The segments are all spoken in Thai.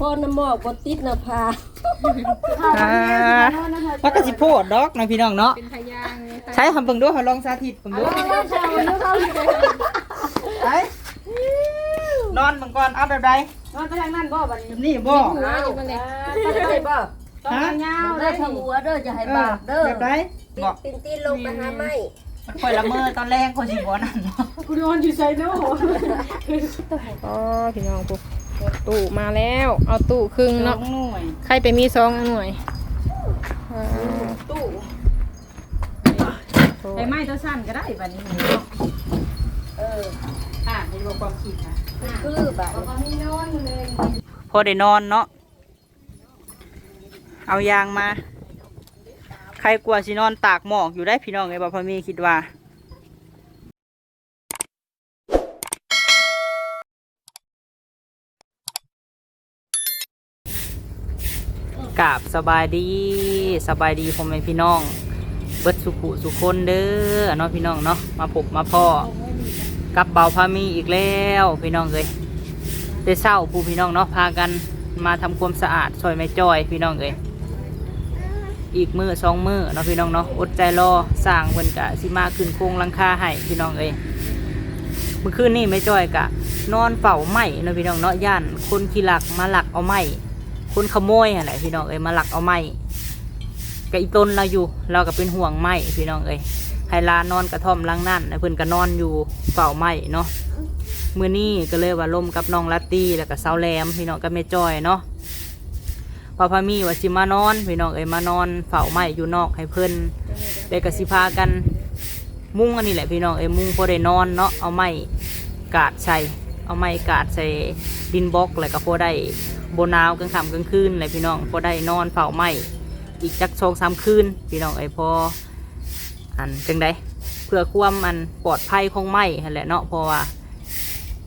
พ่อน้ำหมอกบ่ติดหน้าผากอ่าว่าก็สิโพดดอกนะพี่น้องเนาะเป็นพยางเลยใช้คำเบิ่งดูเขาลองสาธิตเบิ่งดูไปนอนเบิ่งก่อนเอาแบบใดนอนไปทางนั้นบ่บัดนี้แบบนี้บ่หัวอยู่มาเลยได้บ่ต้องยาวๆได้ได้ทางหัวเด้อจะให้เออบาปเด้อแบบใดบอกตีนตีนลงไปหาไม้มันค่อยละเมอตอนแรกคนสิบ่นั่นเนาะกูนอนอยู่ไสเนาะอ๋อพี่น้องปุ๊บ ตู้มาแล้ว เอาตู้ครึ่งน้อเนาะงหน่วย ใครไปมีซองหน่วยอ่าตู้โถ่ไอ้ไม้ตัวสั้นก็ได้บัดนี้เอออะเห็นบ่ความคิดนะคือบ่าก็มีนอนเลยพอได้นอนเนาะเอายางมา ใครกลัวสินอนตากหมอกอยู่ได้พี่น้องไอ้บ่พอมีคิดว่า กราบสบายดีสบายดีพ่อแม่พี่น้อง เบิดสุขุสุคนเด้อเนาะพี่น้องเนาะมาพบมาพ่อกับเบาพามีอีกแล้วพี่น้องเลยได้เศร้าผู้พี่น้องเนาะพากันมาทำความสะอาดซอยไม่จ้อยพี่น้องเลยอีกมือสองมือเนาะพี่น้องเนาะอดใจรอสร้างเพิ่นกะสิมาขึ้นโครงลังคาให้พี่น้องเอ้ยเมื่อคืนนี่ไม่จ้อยกะ นอนเฝ้าไหมเนาะพี่น้องเนาะย่านคนขี้หลักมาหลักเอาไหม คนขโมยอะไรพี่น้องเอ้ยมาหลักเอาไม้กับอีต้นเราอยู่ เราก็เป็นห่วงไม้พี่น้องเอ้ยให้ลานอนกระท่อมลังนั่นแล้วเพิ่อนก็นอนอยู่เฝ้าไม้เนาะมื้อนี้ก็เลยว่าล่มกับน้องลัตตี้แล้วก็สาวแหลมพี่น้องก็แม่จ้อยเนาะพอพามีว่าสิมานอนพี่น้องเอ้ยมานอนเฝ้าไม้อยู่นอกให้เพิ่อนได้กสิพากัน มุ้งอันนี้แหละพี่น้องเอ้ยมุ้งพอได้นอนเนาะเอาไม้กาดใส่ เอาไม้กาดใส่ดินบล็อกแล้วก็พอได้โบนาวกลางค่ำกลางคืนเลยพี่น้องพอได้นอนเฝ้าไหมอีกจักสองสามคืนพี่น้องไอ้พออันจังไดเพื่อความอันปลอดภัยของไหมหั่นแหละเนาะเพราะว่า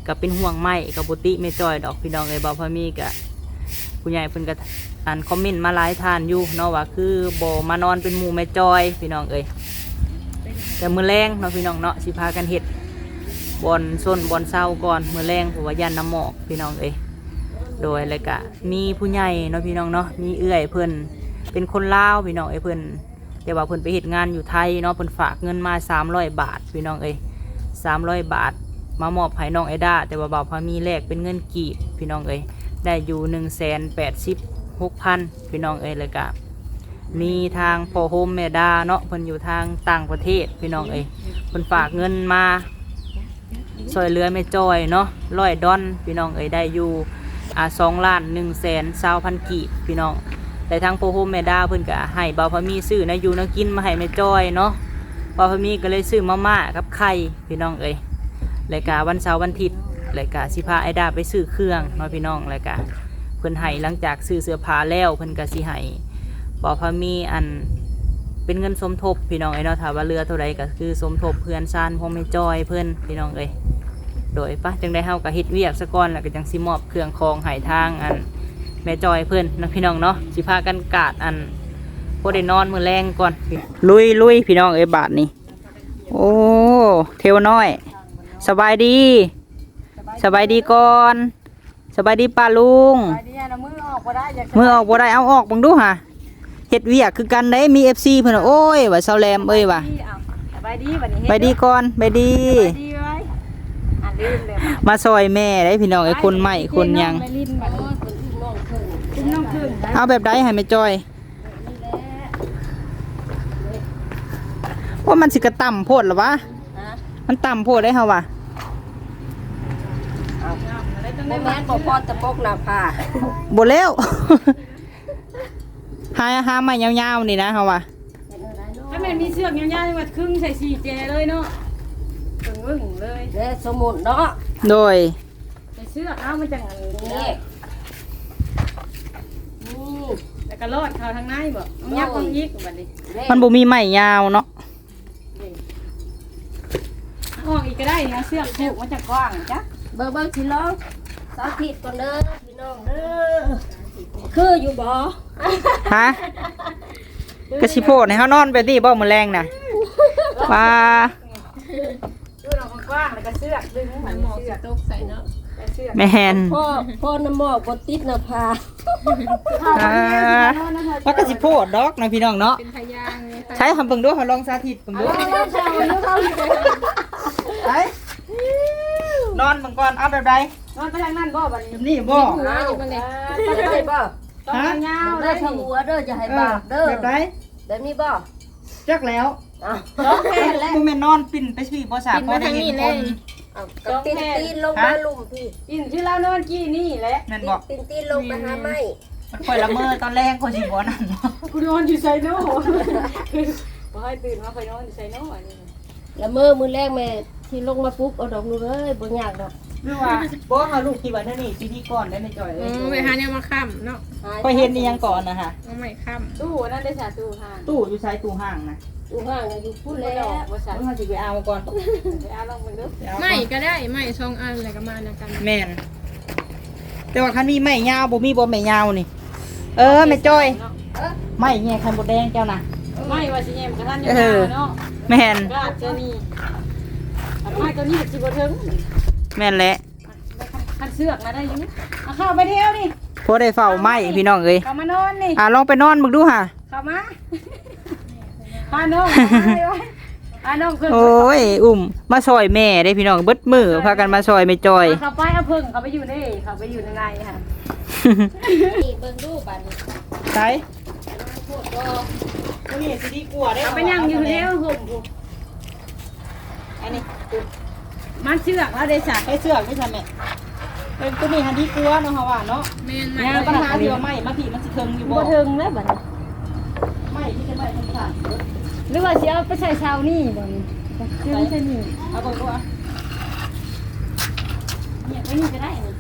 ก็เป็นห่วงไหมกับบุติไม่จอยดอกพี่น้องไอ้บ่พอมีกะผู้ใหญ่เพิ่นก็อันคอมเมนต์มาหลายทานอยู่เนาะว่าคือบ่มานอนเป็นหมู่แม่จอยพี่น้องเอ้ยแต่มือแรงเนาะพี่น้องเนาะสิพากันเฮ็ด บอนส้นบอนเศร้าก่อนมือแรงเพราะว่ายันน้ำหมอกพี่น้องเอ้ยโดยแล้วก็มีผู้ใหญ่เนาะพี่น้องเนาะมีเอื้อยเพิ่อนเป็นคนลาวพี่น้องไอ้ยเพิ่อนแต่ว่าเพิ่อนไปเฮ็ดงานอยู่ไทยเนาะเพิ่อนฝากเงินมา 300 บาทพี่น้องเอ้ย300 บาท มามอบให้น้องไอด้าแต่ว่าบ่าวพามีแลกเป็นเงินกีบพี่น้องเอ้ยได้อยู่186,000พี่น้องเอ้ยแล้วก็มีทางพ่อโฮมแม่ดาเนาะเพิ่นอยู่ทางต่างประเทศพี่น้องเอ้ยเพิ่นฝากเงินมา ซอยเรือแม่จอยเนาะร้อยดอนพี่น้องเอ้ยได้อยู่อ่าสองล้านหนึ่งแสนเศร้าพันกีบพี่น้องแต่ทางโปโฮมแมดาเพิ่นก็ให้เบาพมีซื้อนะอยู่นะกินมาให้แม่จอยเนาะเบาพมีก็เลยซื้อมาม่ากับไข่พี่น้องเอ้ยรายการวันเสาร์วันอาทิตย์รายการสิพาไอดาไปซื้อเครื่องเนาะพี่น้องรายการเพิ่นให้หลังจากซื้อเสื้อผ้าแล้วเพิ่นก็สิให้เบาพมีอัน เป็นเงินสมทบพี่น้องเอ้ยเนาะถ้าว่าเรือเท่าไรก็คือสมทบเพื่อนซานพ่อแม่จ้อยเพิ่นพี่น้องเอ้ยโดยปะจังได้เฮากับเฮ็ดเวียกสะก่อนแล้วก็จังสิมอบเครื่องคองใหายทางอันแม่จอยเพิ่นนะพี่น้องเนาะสิพากันกาดอันพอได้นอนมื้อแรงก่อนลุยลุยพี่น้องเอ้ยบาทนี่โอ้เทวน้อย สบายดีสบายดีก่อนสบายดีป้าลุงไอ้เนี่ยนะมือออกบ่ได้อยากมือออกบ่ได้เอาออกบังดูหะ เฮ็ดเวียกคือกันได้มี FC เพิ่นว่าโอ้ยว่าเซาแลมเอ้ยว่าสบายดีบัดนี้ไปดีก่อนไปดีสบายดีไว้อะลืมเลยมาซอยแม่ได้พี่น้องไอ้คนใหม่คนหยังไปลิ้นบัดนี้คนที่มองคือขึ้นน้องขึ้นได้เอาแบบใดให้แม่จอยว่ามันสิกระต่ำโพดหรอวะฮะมันต่ำโพดได้เฮาวะบ่แม่นบ่พอตะปกหน้าผากบ่แล้ว หาหาไม้ยาวๆนี่นะเฮาวะถ้าแม่นมีเชือกยาวๆจังหวัดครึ่งใส่สี่แจเลยเนาะถึงวึ่งเลยเด้สมุนเนาะโดยใส่เชือกเอามันจังอันนี้นี่นี่แล้วก็รอดเข้าทางในบ่เอายับความยิกบัดนี้เด้มันบ่มีไม้ยาวเนาะออกอีกก็ได้นะเชือกผูกมันจะกว้างจ้ะเบิ่งเบิ่งสิลองสาธิตก่อนเด้อพี่น้องเด้อ คืออยู่บ่ฮะกระสิโพดให้เฮานอนไปติบ่มื้อแรงน่ะว่าดูเรากว้างแล้วก็เชือกดึงมันหมอเชืสอกตกใส่เนาะแต่เชือกแม่นพ่อพ่อน้ำหมอกบติดหน้าผากอ่าว่าก็สิโพดดอกนะพี่น้องเนาะเป็นพยางเลยค่ะใช้ทำเบิ่งดูเขาลองสาธิตเบิ่งดูไปนอนเบิ่งก่อนเอาแบบใดนอนไปทางนั้นบ่บัดนี้แบบนี้บ่หัวอยู่มาเลยจะให้บ่ ต้องทางยาวได้ได้ทางหัวเด้อจะให้เอบาอปเด้อแบบใดแบบนี้บ่จักแล้วอ้าวร้องเพลงแล้วบ่แม่นนอนปิ่นไปสิบ่สาปิดพอมาได้ทางเห็นี้นเลคยนเอากับตีนตีนลงมาลุ่มพี่กินชื่อเรานอนกี้นี่แหละแม่นบ่ตีนตีนลงไปหาไม้มันค่อยละเมอตอนแรกคนสิบ่นั่นเนาะกูนอนอยู่ไซโน่บ่ให้ตื่นมาไปนอนอยู่ไซโน่อันนี้แล้วมือมือแรกแม่ที่ลงมาปุ๊บเอาดอกลูกเอ้ยบ่ยากดอก หรือว่าบ่เฮาลูกคิดว่านั่นนี่สิดีก่อนได้ไม่จ่อยอืเอ้ยมไปหาเนี่ยมาค้ำเนาะค่อยเห็นอีหยังก่อนนะฮะเอาใหม่ค้ำตู้นั่นได้สาตู้ห่างตู้อยู่ใช้ตู้ห้างนะอยู่ห่างกันอยู่พูดแล้แล้ววบ่สาต้องหาสิไปเอาก่อนไปเอาลองมึงดูปเอาก่อนไม่ก็ได้ไม่สองอันอะไรก็มานะกันแม่นแต่ว่าคันมีไม้ยาวบ่มีบ่ไม้ยาวนี่ เออแม่จ้อยไม้แง่คันบ่แดงเจ้าน่ะไม่ว่าสิแยมกระทันอยู่เนาะแม่นก็จะนี่อันไม้ตัวนี้สิบ่ถึง แม่นแหละคันเสือกมาได้อยู่เอาเข้าไปเที่ยวนี่พอได้เฝ้าไม้พี่น้องเอ้ยเข้ามานอนนี่อะลองไปนอนมึงดูค่ะ เข้ามาพาน้องพาน้องขึ้นโอ้ยอุ้มมาซอยแม่ได้พี่น้องเบิดมือพากันมาซอยแม่จอย เข้าไปเอาพึ่งเข้าไปอยู่นี่เข้าไปอยู่ในในค่ะนี่เบิ่งดูบัดนี้ใช่พูดบ่ตัวนี้สิดีกว่าได้เอาไปนั่งอยู่เดียวห่มผมอันนี้ มันเชือกแล้วได้สักให้เสื้อไม่ใช่แม่เป็นตัวนี้หันดีกว่าเนาะเฮาว่าเนาะแม่นงานไม่ปัญหาที่ว่าไม้มาผีมันสิเทิงอยู่บ่บ่ถึงแล้วบัดนี้ไม้ที่จะไม้ทั้งสามหรือว่าสิเอาไปใส่เช้านี่บ่นี่คือไม่ใช่นี่เอาเบิ่งดูอะเนี่ยไว้นี่ก็ได้นี่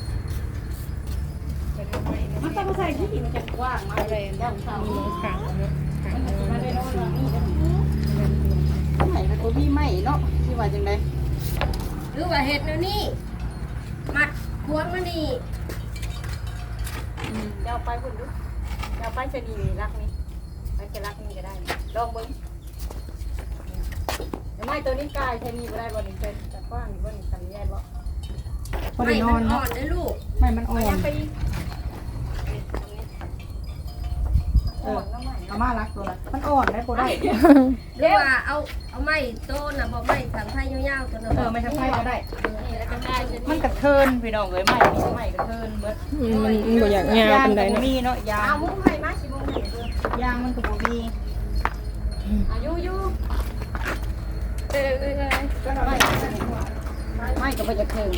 มันต้องใส่ที่มันจะกว้างมาเลยย่างเช้ามีขังเนาะขังมาได้นอนแล้วนี่ก็ไม้มันบ่มีไม้เนาะสิว่าจังได๋ หรือว่าเฮ็ดแนวนี้ มัดพวงมานี่เดี๋ยวไปคุณดูเดี๋ยวไปชนีรักนี่ไปจะรักนี่ก็ได้ ลองเบิ่งไม่ตัวนี้กายชนีบ่ได้บ่นี่เป็นแต่กว้างบ่นี่ทำแย่บ่บ่ไม้ได้นมัอนนอ่อเนาะนเด้อลูกไม้มันอ่อยันงไป เออน้องใหม่เอามารักตัวละมันอ่อนได้บ่ได้หรือว่าเอาเอาไม้โตน่ะบ่ไม้สังไทยยาวๆตัวนั้นเออไม่ทำให้ก็ได้นี่แล้วก็ได้จะมันกระเทินพี่น้องเอ้ยไม้นี่ไม้กระเทินเบิดอืมมันมันบ่อยากยาวเป็นไดยางก็บ่เนาะมีเนาะยางเอามุ้งให้มาสิบ่มีเด้อยางมันก็บ่มีอายุยุเออเออเออไม่ก็บ่จะถึง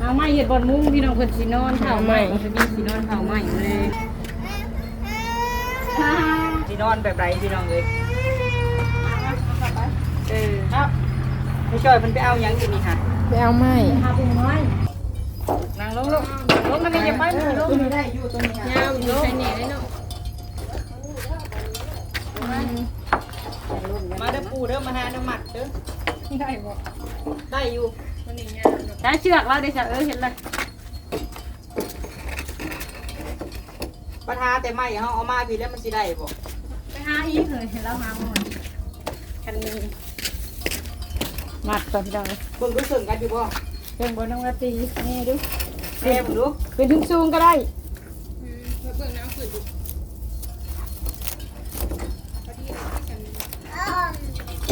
เอาไม่เห็ดบอลมุ้งพี่น้องเพิ่นสินอนเผาใหม่จะมีสินอนเผาใหม่เลย สินอนแบบไรพี่น้องเอ้ยเออครับไม่ช่วยเพิ่นไปเอาหยังกินนี่ค่ะไปเอาไม้หาเป็นน้อยนั่งลงลงลงมันไม่ยังไปมือลงตัวนี้ได้อยู่ตัวนี้ค่ะยาวอยู่ใส่แหน่ได้เนาะมาเด้อปูเด้อมาหาเด้อหมัดเด้อได้บ่ได้อยู่มันนี่ยาวเนาะใช้เชือกแล้วได้สักเออเห็นเลย ปัญหาแต่ไม่เฮาเอามาพี่แล้วมันสิได้บ่ไปหาอีกเลยเห็นแล้วหาหมดคันมีมัดก่อนพี่น้องเบิ่งดูสึงกันอยู่บ่เรื่องบนน้องราตรีนี่ดูแม่เบิ่งดูเป็นถึงสูงก็ได้อืมแล้วเบิ่งน้ำขึ้นอยู่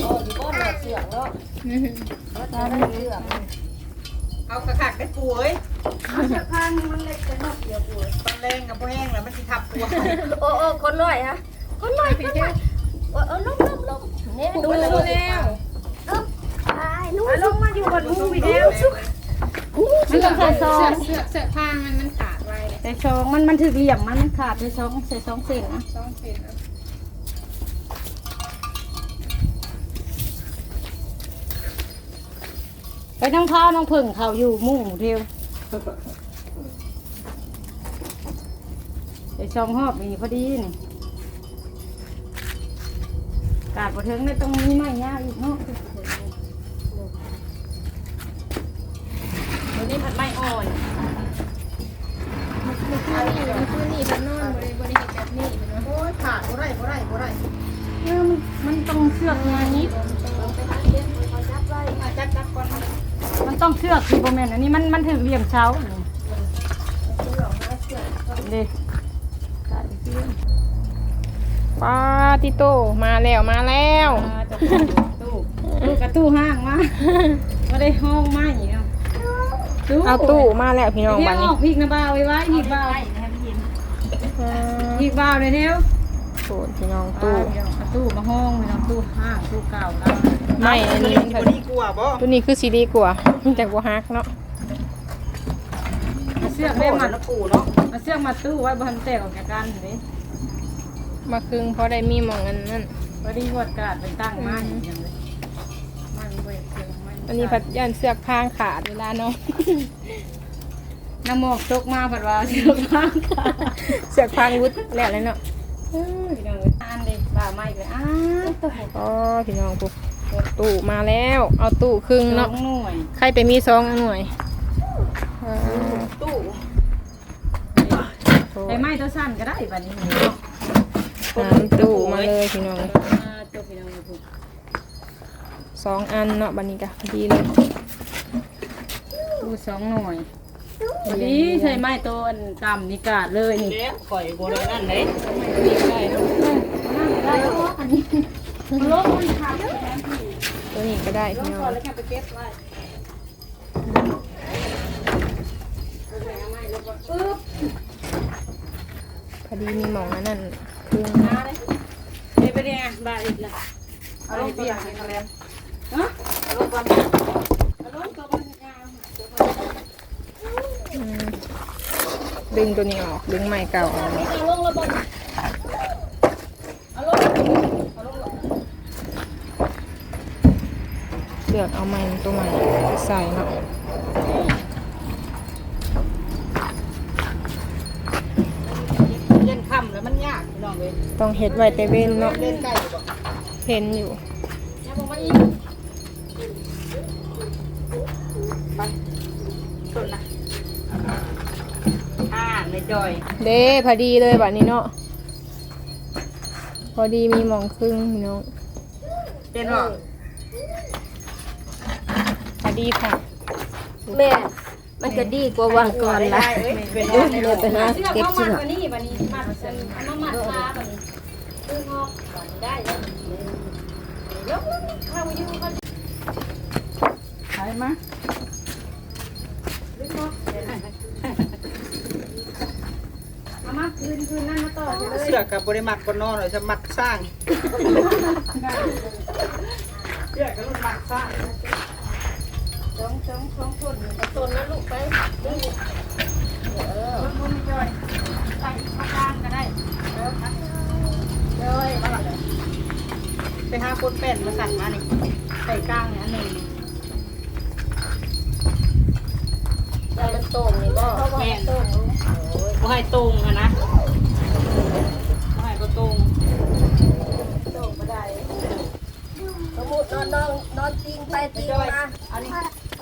โอ้อยู่บ่หน้าเสือกเนาะอืมบ่ตาได้เสือก เอากระคักได้ปูเอ้ยเชือกข้างมันเล็กแต่นอกเดียวกูตอนแรงกับบ่แห้งแล้วมันสิทับตัวโอ้โอ้คนน้อยฮะคนน้อยคนน้อยเออเออลงลงลงนี่ปลูกดูไปแล้วแล้วตายนู่นลงมาอยู่บนมุ้งวิดีโอมันต้องใส่ซองเสื้อเสื้อผ้ามันมันขาดไว้เลยใส่ซองมันมันถือเหลี่ยมมันมันขาดใส่ซองใส่ซองเส้นนะสองเซนนะ ไป น้องเท้าน้องผึ่งเขาอยู่มุ้งเดียวใส่ซองหอบนี่พอดีนี่กาดบ่ถึงเลยต้องมีไม้ยาวอีกเนาะเดี๋ยวนี้ผัดไม้อ่อนมันคือนี่มันคือนี่มันนอนบ่ได้บ่ได้เฮ็ดแบบนี้เนาะโอ้ยขาดบ่ได้บ่ได้บ่ได้เออมันมันต้องเชือกมานี้ไต้องเชือกคือบ่แม่นอันนี้มันมันถึงเหลี่ยมเช้านี่เด้ปาติโตมาแล้วมาแล้วอ่าจะเข้าตู้ตู้กระตู้ห้างมาบ่ได้ห้องมาอีกอะเอาตู้มาแล้วพี่น้องเดี๋บัยดวอนี้อกพริกนะบ่าวไว้ไว้พริกบ่าวอ่าพริกบ่าวเลยเด้วโอ้พี่น้องตู้ ตู้เดี๋ยวเอาตู้มาห้องพี่น้องตู้ห้างตู้เก่าแล้วไม่อันนี้มันบ่แบบดีกว่าบ่ตัวนี้คือซีดีกว่ามันจากบัวฮักเนาะเอาเสื้อกแม่แม่มัมันนปูเนาะเอาเสื้อกมาตู้ไว้บ่ทันแตกออกจากกันเด้มาครึ่งเพราะได้มีหมองอันนั่นพอดีวดกาดเป็นตั้งมาอย่างเงี้ยเลยมันเว้ยเสื้อมันอันนี้พัดยันเสือกพางขาดเวลาเนาะน้ำหมอกตกมาผัดว่าเสื้อผ้าขาดเสือกพางวุฒแล้วเลยเนาะ พี่น้องเอ้ยอันเด็กบ่าไม่เลยอ้าวตัวอ๋อพี่น้องปุ๊บตู้มาแล้ว เอาตู้ครึ่งเนาะเนาะหน่วย ใครไปมีซองหน่วยอ่าตู้โอ้ไอ้ไม้ตัวสั้นก็ได้บัดนี้เนาะน้ำตู้มาเลยพี่น้องอ่าตัวพี่น้องถูกสองอันเนาะบันนี้กะพอดีเลยตู้สองหน่วยพอดีใส่ไม้ตัวอันต่ำนี่กาดเลยนี่ เด้ข่อยบ่ได้นั่นเด้ได้เนาะได้ ตัวนี้ก็ได้พี่น้องแล้วแค่ไปเก็บไว้ปึ๊บพอดีมีหมองอันนั่นครึ่งมาเลยเดี๋ยวไปเนี่ยบาอีกละเอาลงเปียกให้เขาแล้วฮะเอาลงก่อนเอาลงตัวมันยาวอืมดึงตัวนี้ออก ดึงไม้เก่าออก เอาลงระเบิดเอาลงเอาลง เลือกเอาไม้ตัวใหม่ไปใส่เนาะเย็นค่ำแล้วมันยากพี่น้องเอ้ยต้องเฮ็ดไว้แต่เว้นเนาะเล่นใกล้บ่เห็นอยู่อย่าบอกมาอีกไปต้นนะอ่าในจอยเด้พอดีเลยบัดนี้เนาะพอดีมีหมองครึ่งพี่น้องเป็นบ่พอ ดีค่ะแม่ มันก็ดีกว่าวางก่อนละเอ้ยเป็นลูกเลยไปหาเสื้อเก็บเข้าเสื้มาอวันนี้วันนี้มาเอามามัดขาวันนี้ตึ้งออกได้แล้วยกเข้าอยู่เขาใช่ไหมลึกเนาะเอามาคืนคืนนั่นมาต่อเลยเสือกับบริมักบนนอนเลยจะมักสร้างเสือกับมักสร้างส องสองสองคนต้นนั้นลูกไปดึงคนคนไม่ย่อยใส่ข้างล่างก็ได้เออครับเลยมาเลยไปหาคนเป็นมาสั่งมานี่ใส่กลางเนี่ยอันหนึ่งแต่มันโต่งนี่ก็แม่นบ่ให้ตรงอะนะบ่ให้บ่ตรงโต่งก็ได้สมมุตินอนนอนนอนตีงไปตีงมาอันนี้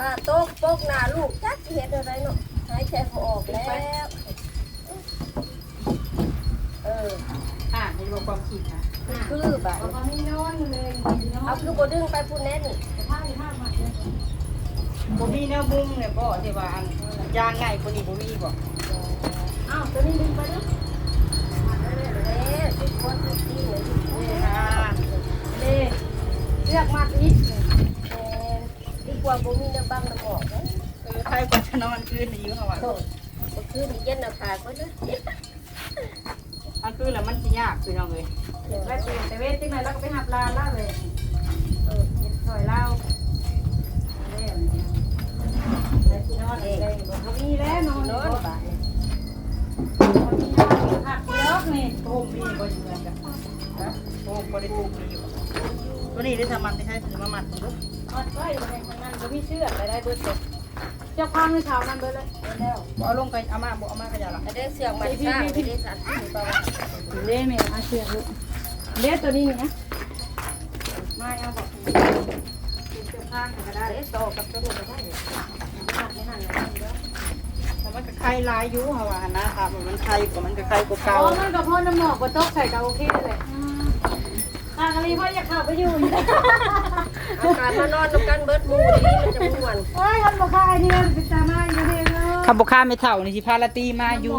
อ่าโต๊ะโป๊กหน้าลูกจักสิเฮ็ดอะไรเนาะหายใจบ่ออกแล้ว เอออ่าให้ดูความคิดนะคือแบบเอาไม่นอนเลยนอเอานคือบ่ดึงไปพูนแน่นผ้าที่ผ้ามาเลยบ่มีแนวมุงเนี่ยบ่ที่ว่าอันยางง่ายกว่านี้บ่มีบ่อ้าวตัวนี้ดึงไปด้วยเอ๊ะสิคนสิตีเลยสิเอ๊ะอ่าเล่เลือกมัดอีกเอ๊ะดี กว่าบ่มีน้ำบังน้ำออกนะเออใครกว่าจะนอนคืนนี้อยู่เฮาว่าโทษก็คือมีเย็นหน้าผากไว้นะอันคือแล้วมันสิยากพี่น้องเอ้ยแล้วเปลี่ยนแต่เวทที่ไหนแล้วก็ไปหับลาล่าเลยเออถอยเล่าเล่แล้วที่นอนเองบอกเขามีแล้วนอนนอนบาดนี่หักเลิกนี่โอ้มีบ่อยู่เหมือนกันฮะโอ้บ่ได้ปลูมีอยู่ตัวนี้ได้ทำมันได้ใช้ถือมามัดดูมัดไว้ ในทางนั้นก็มีเชือกไปได้เบิดเลยเจ้าพังในเช้านั้นเบิดเลยแล้วบ่เอาลงไปเอามาบ่เอามากระยาหรอกอันเด้เสียงมันสร้างไม่ได้สัตว์ที่บ่ว่าเล่แม่อาเชือกลูกเล่ตัวนี้นี่นะมาเอาบอกเจ้าพังก็ได้เอ๊ะต่อกับตัวนี้ก็ได้หักไม่หันเลยเด้อแต่มันก็ไข่ลายอยู่เฮาว่าหั่นนะครับมันไข่กว่ามันก็ไข่กว่าอ๋เก่าอมันกับพ่อน้ำหมอกบนโต๊ะใส่ก็โอเคเลยไข่ทางอะไรพ่ออยากเข้าไปอยู่อยู่เอาการมานอนนำกันเบิดหมู่ดีมันจะม่วนโอ้ยคนบอกค่าไอเดียเป็นตามาอยู่เด้อคำบอกข้ามไม่เท่านี่สิพาลาตีมาอยู่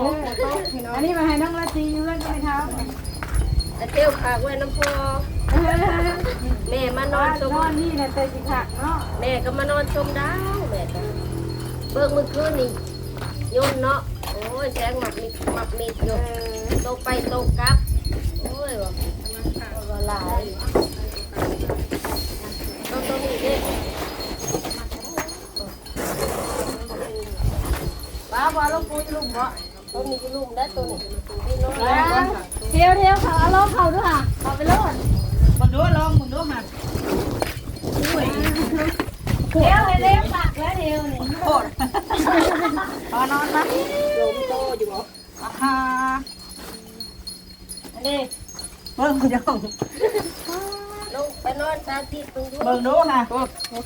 อันนี้มาให้น้องละตีอยู่เล่นก็ไม่เท้าไอ้เตี้ยวขากไว้น้ำพอแม่มานอนชมนอนนี่นะแต่สิขักเนาะแม่ก็มานอนชมดาวแม่ก็เบิกมื้อคืนนี่ยนต์เนาะโอ้ยแสงหมักมิดหมักมิดอยู่ตกไปตกกลับโอ้ยว่ะว่า หลายต้องต้องมีเด้บ้าบ้าลูกปูจะลูกบ่ต้องมีที่ลุ่มได้ตัวนี้ที่นอนเที่ยวเที่ยวเขาเอาล้อเขาด้วยค่ะเขาไปโลดมึงดูลองมึงดูมาเที่ยวไปเลี้ยงปากแล้วเทียวนี่โคตรพอนอนไหมลมโตอยู่บ่อ่าฮะอันนี้ เบิ่งคุณยองลงไปนอนสาธิตตรงนู้นเบิ่งดูค่ะ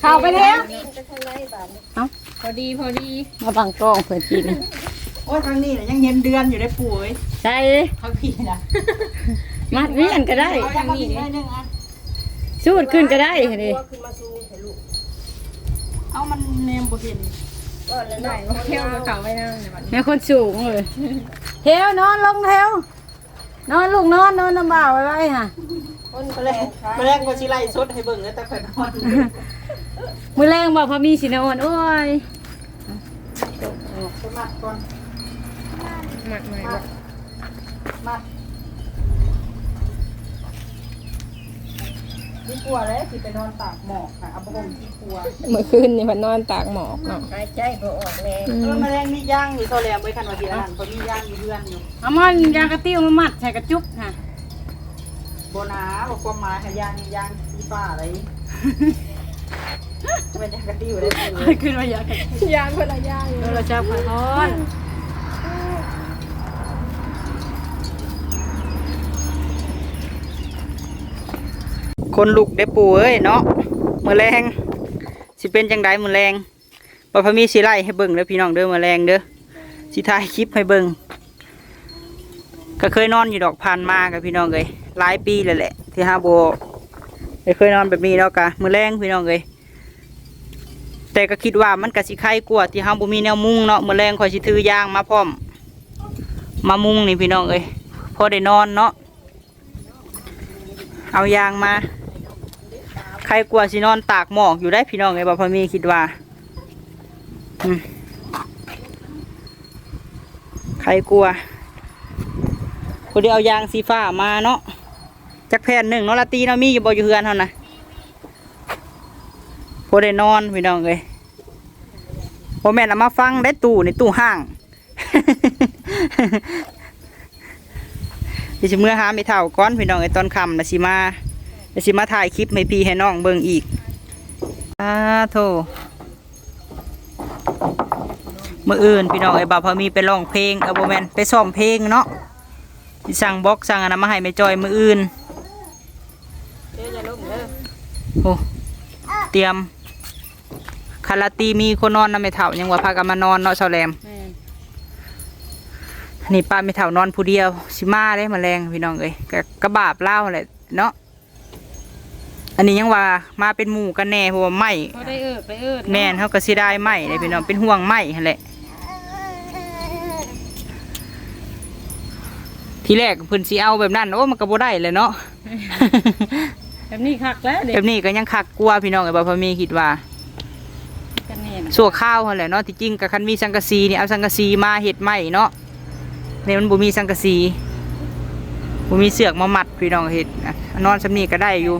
เข้าไปเลี้ยงกินไปทางไหนบ้านพอดีพอดีมาบังกล้องเพื่อนกินโอ้ยทางนี้น่ะยังเห็นเดือนอยู่ได้ปุ๋ยใช่ทางพี่นะมัดเวียนก็ได้เอาทางนี้นิดนึงอะสูดขึ้นก็ได้ตัเด้วขึ้นมาสูงใส่ลูกเอามันเนมบ่เห็นก็แล้วได้เนาะเที่ยวกับเก่าไว้นั่งแม่คนสูงเลยเทวนอนลงเทว นอนลูกนอนนอนน้ำบ่าวไว้ไว้ค่ะ คนมาแรแรกกมาแรกบ่สิไล่สดให้เบิ่งแล้วแต่ข่อยนอนมือแรงบอกพอมีสินอนโอ้ยสมัครก่อนหมักหน่อยมัด มัดที่กลัวแล้วสิไปนอนตากหมอกค่ะเอาบ่ห่มที่กลัวเมื่อคืนนี่มันนอนตากหมอกเนาะหายใจบ่ออกแน่อืเออมแมลงมีย่างอยู่โซแลมไว้คันว่าสิอันนั้นเพราะมีย่างอยู่เพื่อนอยู่เอามันยางกระติ้วมามัดใส่กระจุกค่ะโบนาบอกความหมายค่ะย่างนี่ย่างสีฟ้าอะไรเป็นย่างกะติ้วได้เลยขึ้นมายางยางคนละยางเราจะผ่านอน คนลุกได้ปูเอ้ยเนาะมือแรงสิเป็นจังไดมือแรงบอพมีสิไล่ให้เบิ่งเด้อพี่น้องเด้อมือแรงเด้อสิถ่ายคลิปให้เบิ่งก็เคยนอนอยู่ดอกพันมากับพี่น้องเลยหลายปีเลยแหละ ที่ห้าโบได้เคยนอนแบบนี้แล้วกะมือแรงพี่น้องเลยแต่ก็คิดว่ามันกะสิไข่กลัวที่ห้าบ่มีแนวมุ้งเนาะมือแรงคอยสิถือยางมาพร้อม มามุ้งนี่พี่น้องเอ้ยพอได้นอนเนาะเอายางมา ใครกลัวสินอนตากหมอกอยู่ได้พี่น้องไงบ่พอมีคิดว่าใครกลัวคนเดียวเอายางสีฟ้ามาเนาะจักแผ่นหนึ่งเนาะละตีเนาะมีอยู่บ่อยู่เฮือนเท่านะพอได้นอนพี่น้องเลยพอแม่นเอามาฟังได้ตู้ในตู้ห้างเดี๋ยวสิเมื่อหาไม่เท่าก้อนพี่น้องไอ้ตอนคำนะสิมา ดี๋ยวสิมาถ่ายคลิปให้พี่ให้น้องเบิ่งอีกอาโถมื่ออื่นพี่น้องไอ้บ่าวพอมีไปร้องเพลงเอาโบแมนไปซ้อมเพลงเนาะสิสั่งบล็อกสั่งอันนั้นมาให้แม่จอยมื่ออื่นโอ้เตรียมคาราตีมีคนนอนนะไม่เท่ายังว่าพากันมานอนเนาะชาวแรมนี่ป้าไม่เท่านอนผู้เดียวสิมาได้มาแรงพี่น้องเอ้ยกะกระบาบเล่าแหละเนาะ อันนี้ยังว่ามาเป็นหมู่กันแน่เพราะว่าไหมเขาได้เอิดไปเอิดแม่นเขาก็สิได้ไหมเลยพี่น้องเป็นห่วงไหมหั่นแหละ ทีแรกเพิ่นสิเอาแบบนั้นโอ้มันก็บ่ได้เลยเนาะ แบบนี้คักแล้วเด็แบบนี้ก็ยังคักกลัวพี่น้องไอ้บ่พอมีคิดว่ากันเนี่ยสัวข้าวหั่นแหละเนาะที่จริงก็คันมีสังกะสีนี่เอาสังกะสีมาเฮ็ดไหมเนาะเนี่ยมันบ่มีสังกะสีบ่มีเสือกมามัดพี่น้องเฮ็ดอะนอนซำนี้ก็ได้อยู่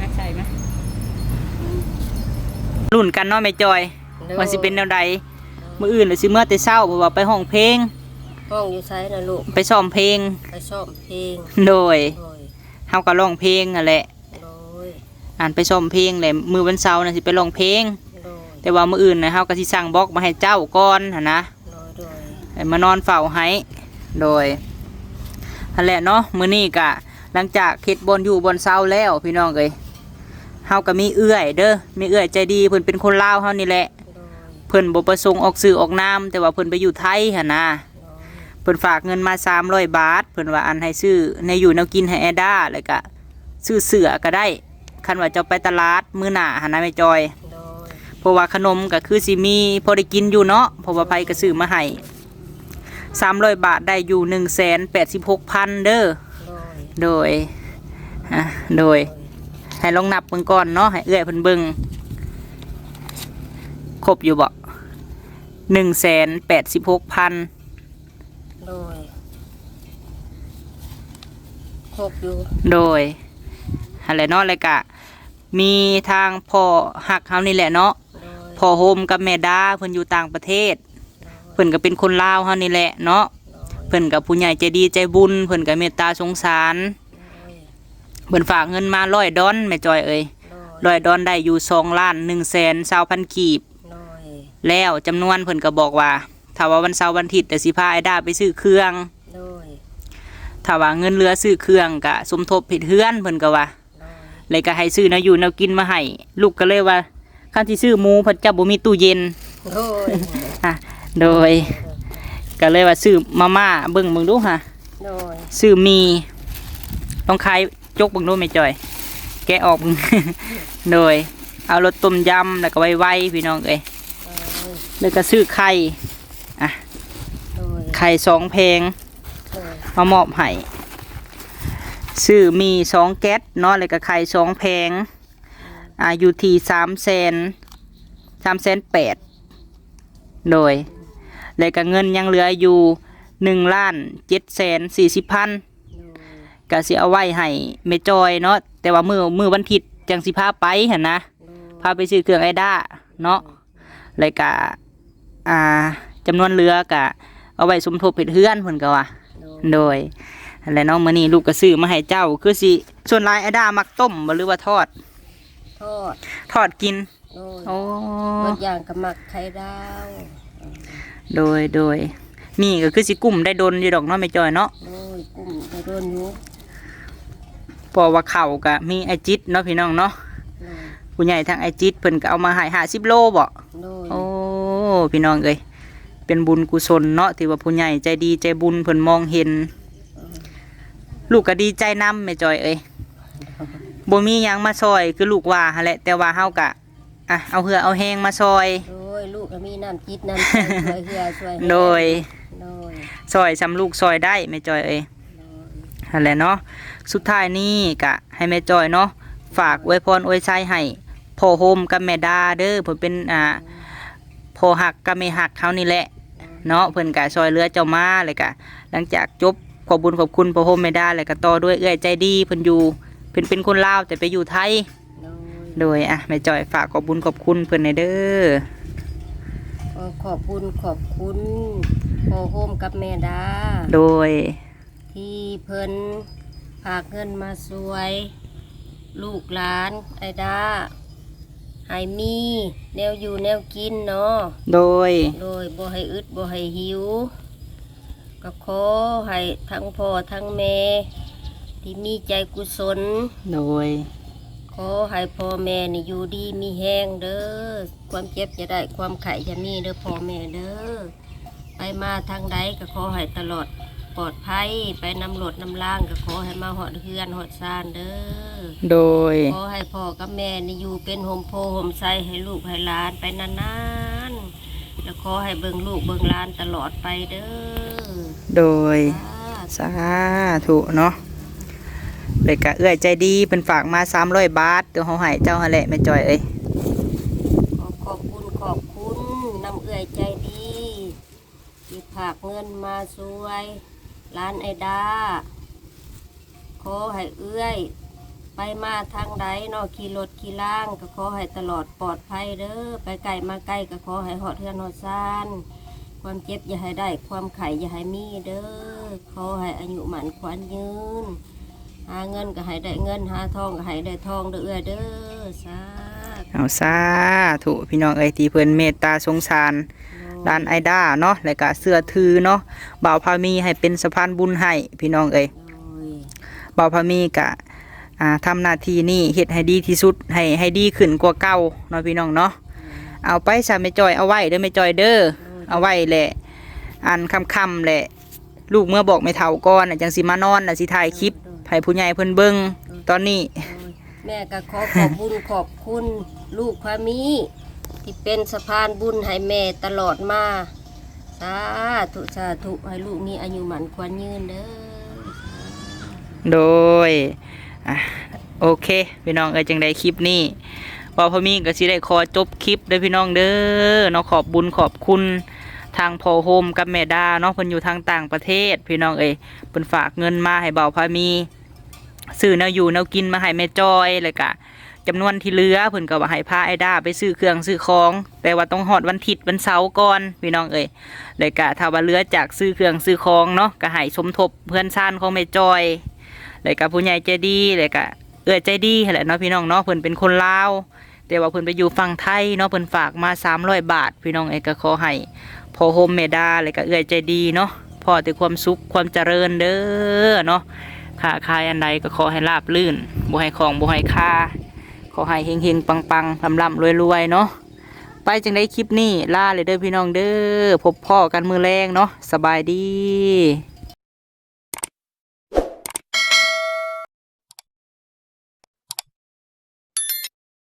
มาใส่ไหม รุ่นกันเนาะแม่จอยว่าสิเป็นแนวใดมื้ออื่นหรือสิเมื่อแต่เช้าเพราะว่าไปห้องเพลงห้องอยู่ไสนะลูกไปซ้อมเพลงไปซ่อมเพลงโดยโดยเฮาก็ร้องเพลงนั่นแหละโดยอ่านไปซ้อมเพลงแหละมือวันเสาร์น่ะสิไปร้องเพลงโดยแต่ว่ามื้ออื่นนะเฮาก็สิสั่งบล็อกมาให้เจ้าก่อนหั่นนะโดยโดยให้มานอนเฝ้าให้โดยนั่นแหละเนาะมื้อนี้ก็หลังจากเฮ็ดบนอยู่บนเสาแล้วพี่น้องเอ้ย เฮาก็มีเอื้อยเด้อมีเอื้อยใจดีเพิ่นเป็นคนลาวเฮานี่แหละโดยเพิ่นบ่ประสงค์ออกสื่อออกนามแต่ว่าเพิ่นไปอยู่ไทยหั่นนะโดยเพิ่นฝากเงินมา300บาท เพิ่นว่าอันให้ซื้อในอยู่แนวกินให้แอด้าแล้วก็ซื้อเสือก็ได้คันว่าเจ้าไปตลาดมื้อหน้าหันนะแม่จอยโดยเพราะว่าขนมก็คือสิมีพอได้กินอยู่เนาะเพราะว่าไผก็ซื้อมาให้300บาทได้อยู่186,000เด้อโดยโดยอะโดย ให้ลองนับเบิ่งก่อนเนาะให้เอื้อยเพิ่นเบิ่งครบอยู่บ่186,000โดยครบอยู่โดยอะไรเนาะเลยกะ มีทางพ่อหักเฮานี่แหละเนาะโดยพ่อโฮมกับแม่ดาเพิ่นอยู่ต่างประเทศ เพิ่นก็เป็นคนลาวเฮานี่แหละเนาะเพิ่นกับผู้ใหญ่ใจดีใจบุญ เพิ่นก็เมตตาสงสาร เพิ่นฝากเงินมาร้อยดอนแม่จอยเอ้ยโดยร้อยดอนได้อยู่สองล้านหนึ่งแสนสาวพันกีบ โดยแล้วจำนวนเพิ่นก็บอกว่าถ้าว่าวันเสาร์วันอาทิตย์แต่สิพาไอ้ดาไปซื้อเครื่องโดยถ้าว่าเงินเหลือซื้อเครื่องก็สมทบผิดเฮือนเพิ่นก็ว่าเลยก็ให้ซื้อแนวอยู่แนวกินมาให้ลูกก็เลยว่าคันที่ซื้อหมูเพิ่นจะบ่มีตู้เย็น โดยอะโดยก็เลยว่าซื้อมาม่าเบิ่งเบิ่งดูค่ะ โดยซื้อมีต้องขาย จกเบิ่งดูแม่จ่อย แกะออกเบิ่งโดย เอารสต้มยำแล้วก็ไว้ๆพี่น้องเอ้ยแล้วก็ซื้อไข่โดยไข่สองแพงโดยมามอบให้ซื้อมีสองแก๊สเนาะแล้วก็ไข่สองแพงอ่าอยู่ที่สามแสนสามแสนแปดโดยแล้วก็เงินยังเหลืออยู่หนึ่งล้านเจ็ดแสนสี่สิบพัน ก็สิเอาไว้ให้เมจอยเนาะแต่ว่ามือมือวันทิศจังสิพาไปเห็นนะพาไปซื้อเครื่องไอด้าเนาะแล้วก็อ่าจำนวนเหลือกะ เอาไว้สมทบเพชเฮือนเพิ่นก็ว่าโดยอะไรเนาะมื้อนี้ลูกก็ซื้อมาให้เจ้า คือสิส่วนหลายไอด้ามักต้มบ่หรือว่าทอด ทอดทอดกินโดยโอ้บางอย่างก็หมักไข่ดาวโดยโดยนี่ก็คือสิกุ้มได้ดนอยู่ดอกเนาะแม่จอยเนาะโดยกุ้งไปโดนยุก เพราะว่าข้าวก็มีไอจิตเนาะพี่น้องเนาะโดยผู้ใหญ่ทางไอจิตเพิ่นก็เอามาให้50โลบ่โดยโอ้พี่น้องเอ้ยเป็นบุญกุศลเนาะที่ว่าผู้ใหญ่ใจดีใจบุญเพิ่นมองเห็น ลูกก็ดีใจนำแม่จอยเอ้ยบ่มีหยังมาซอยคือลูกว่าหั่นแหละแต่ว่าเฮาก็อะเอาเหือเอาแหงมาซอย โดยลูกก็มีน้ำจิตน้ำใจช่วยเหือช่วยแห้งโดยโดยซอยซำลูกซอยได้แม่จอยเอ้ยนั่นแหละเนาะ สุดท้ายนี้ก็ให้แม่จอยเนาะฝากอวยพรอวยชัยให้พ่อโฮมกับแม่ดาเด้อเพิ่นเป็นอ่าพ่อหักกับแม่หักเขานี่แหละเนาะเพิ่นก็ซอยเหลือเจ้ามาเลยก็หลังจากจบขอบบุญขอบคุณพ่อโฮมแม่ดาเลยก็ต่อด้วยเอื้อยใจดีเพิ่นอยู่เพิ่นเป็นคนลาวแต่ไปอยู่ไทย โดยโดยอะแม่จอยฝากขอบบุญขอบคุณเพิ่นในเด้อขอขอบคุณขอบคุณพ่อโฮมกับแม่ดา โดย ที่เพิ่น ฝากเงินมาสวย ลูกหลาน ไอดาให้มี แนวอยู่แนวกินเนาะโดย โดยบ่ให้อึดบ่ให้หิว ก็ขอให้ทั้งพ่อทั้งแม่ที่มีใจกุศล โดย ขอให้พ่อแม่นี่อยู่ดีมีแห้งเด้อ ความเจ็บจะได้ความไข่จะมีเด้อพ่อแม่เด้อ ไปมาทางใดก็ขอให้ตลอดป ลอดภัย ไปนำรถนำล่างก็ขอให้มาหอดเฮือนหอดซานเด้อ โดย ขอให้พ่อกับแม่นี่อยู่เป็นโฮมโพโฮมไซให้ลูกให้หลานไปนานๆ แล้วขอให้เบิ่งลูกเบิ่งหลานตลอดไปเด้อโดย สาธุสาธุเนาะเลยก็เอื้อยใจดีเพิ่นฝากมา300บาทเดี๋ยวเฮาให้เจ้าหั่นแหละแม่จอยเอ้ยขอขอบคุณขอบคุณน้ำเอื่อยใจดีที่ผากเงินมาช่วย ร้านไอดา ขอให้เอื้อย ไปมาทางใดนอขี่รถขี่ล่างก็ขอให้ตลอดปลอดภัยเด้อไปไกลมาใกล้ก็ขอให้หอดเทือนหอดซานความเจ็บอย่าให้ได้ ความไข่อย่าให้มีเด้อขอให้อายุหมันขวัญยืน หาเงินก็ให้ได้เงินหาทองก็ให้ได้ทองเด้อเอื้อยเด้อสาเอาสาธุพี่น้องเอ้ยที่เพิ่นเมตตาสงสาร ด้านไอด้าเนาะแล้วก็เสื้อถือเนาะบ่าวพามีให้เป็นสะพานบุญให้พี่น้องเอ้ยโดยบ่าวพามีกะอ่าทำหน้าที่นี่เฮ็ดให้ดีที่สุดให้ให้ดีขึ้นกว่าเก่าเนาะพี่น้องเนาะเอาไปซะแม่จอยเอาไว้เด้อแม่จอยเด้อเอาไว้แหละอันค่ำๆแหละ ลูกเมื่อบอกไม่เท่าก่อนน่ะจังสิมานอนน่ะสิถ่ายคลิปให้ผู้ใหญ่เพิ่นเบิ่งตอนนี้ แม่ก็ขอขอบบุญขอบคุณลูกพามี ที่เป็นสะพานบุญให้แม่ตลอดมาสาธุสาธุให้ลูกมีอายุหมันควันยืนเด้อโดยอะโอเคพี่น้องเอ้ยจังใดคลิปนี้ว่าพอมีก็สิได้ขอจบคลิปเด้อพี่น้องเด้อเนาะขอบบุญขอบคุณทางพ่อโฮมกับแม่ดาเนาะเพิ่นอยู่ทางต่างประเทศ พี่น้องเอ้ยเพิ่นฝากเงินมาให้เบาพามีซื้อแนวอยู่แนวกินมาให้แม่จอยเลยกะ จำนวนที่เหลือเพิ่นก็ว่าให้พาไอ้ดาไปซื้อเครื่องซื้อของ แต่ว่าต้องฮอดวันอาทิตย์วันเสาร์ก่อนพี่น้องเอ้ยเลยกะถ้าว่าเหลือจากซื้อเครื่องซื้อของเนาะก็ให้สมทบเพื่อนซ่านของแม่จอยเลยกับผู้ใหญ่ใจดีเลยกับเอื้อใจดีแหละเนาะพี่น้องเนาะเพิ่นเป็นคนลาวแต่ว่าเพิ่นไปอยู่ฝั่งไทยเนาะเพิ่นฝากมา300บาท พี่น้องเอกก็ขอให้พอโฮมเมดาเลยก็เอื้อใจดีเนาะพอแต่ความสุขความเจริญเด้อเนาะค้าขายอันใดก็ขอให้ราบลื่นบ่ให้ของบ่ให้ค่า ขอให้เฮงๆ ปังๆลำๆรวยๆ เนาะไปจังได้คลิปนี้ล่าเลยเด้อพี่น้องเด้อพบพ่อกันมือแรงเนาะสบายดี